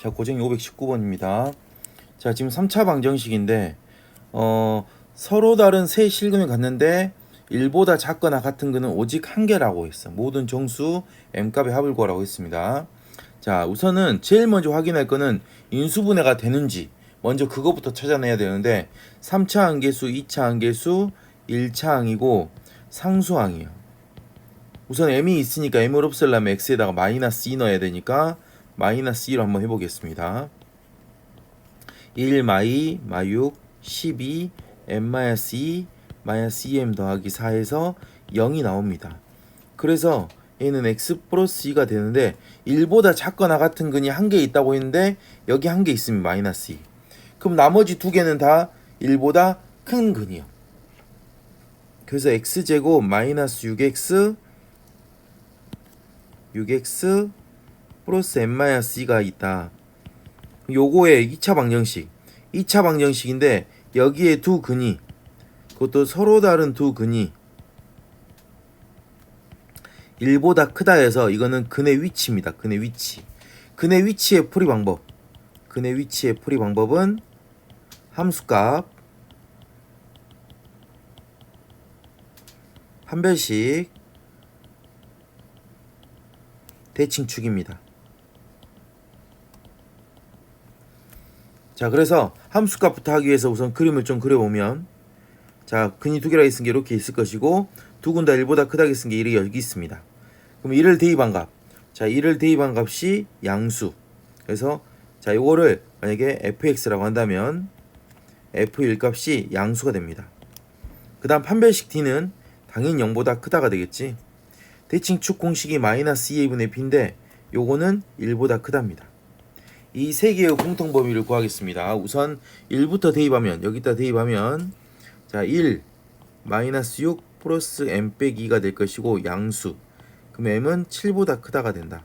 자, 고정이 519번입니다. 자, 지금 3차 방정식인데, 어, 서로 다른 세 실근을 갖는데, 1보다 작거나 같은 근은 오직 한 개라고 했어. 모든 정수 m값의 합을 구하라고 했습니다. 자, 우선은 제일 먼저 확인할 거는 인수분해가 되는지, 먼저 그거부터 찾아내야 되는데, 3차 항계수, 2차 항계수, 1차 항이고, 상수항이에요. 우선 m이 있으니까 m을 없애려면 x에다가 마이너스 2 넣어야 되니까, 마이너스 2로 한번 해보겠습니다. 1 마이 마육 12 m 마이너스 2 마이너스 2m 더하기 4에서 0이 나옵니다. 그래서 얘는 x 플러스 2가 되는데 1보다 작거나 같은 근이 한 개 있다고 했는데 여기 한 개 있으면 마이너스 2. 그럼 나머지 두 개는 다 1보다 큰 근이요. 그래서 x제곱 마이너스 6x 6x 플러스 n-2가 있다. 요거의 2차 방정식. 2차 방정식인데 여기에 두 근이 그것도 서로 다른 두 근이 1보다 크다 해서 이거는 근의 위치입니다. 근의 위치. 근의 위치의 풀이 방법. 근의 위치의 풀이 방법은 함수값 판별식 대칭축입니다. 자, 그래서 함수값부터 하기 위해서 우선 그림을 좀 그려보면 자, 근이 두 개라 있은 게 이렇게 있을 것이고 두 군 다 1보다 크다고 쓴게 이렇게 여기 있습니다. 그럼 이를 대입한 값. 자, 이를 대입한 값이 양수. 그래서 자, 요거를 만약에 fx라고 한다면 f1 값이 양수가 됩니다. 그 다음 판별식 t는 당연히 0보다 크다가 되겠지. 대칭축 공식이 마이너스 2a분의 b인데 요거는 1보다 크답니다. 이 세 개의 공통 범위를 구하겠습니다. 우선 1부터 대입하면 여기다 대입하면 자, 1 마이너스 6 플러스 m 빼기 2가 될 것이고 양수. 그럼 m은 7보다 크다가 된다.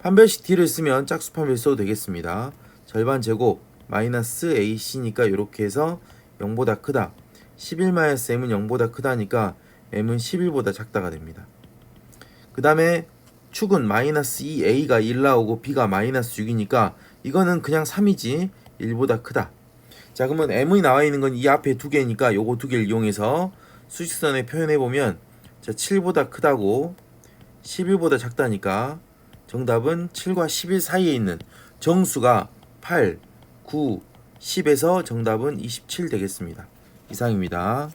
판별식 t를 쓰면 짝수 판별 써도 되겠습니다. 절반 제곱 마이너스 ac니까 이렇게 해서 0보다 크다. 11 마이너스 m은 0보다 크다니까 m은 11보다 작다가 됩니다. 그 다음에 축은 마이너스 2a가 1 나오고 b가 마이너스 6이니까 이거는 그냥 3이지 1보다 크다. 자 그러면 m이 나와 있는 건 이 앞에 두 개니까 요거 두 개를 이용해서 수직선에 표현해 보면 자 7보다 크다고 11보다 작다니까 정답은 7과 11 사이에 있는 정수가 8, 9, 10에서 정답은 27 되겠습니다. 이상입니다.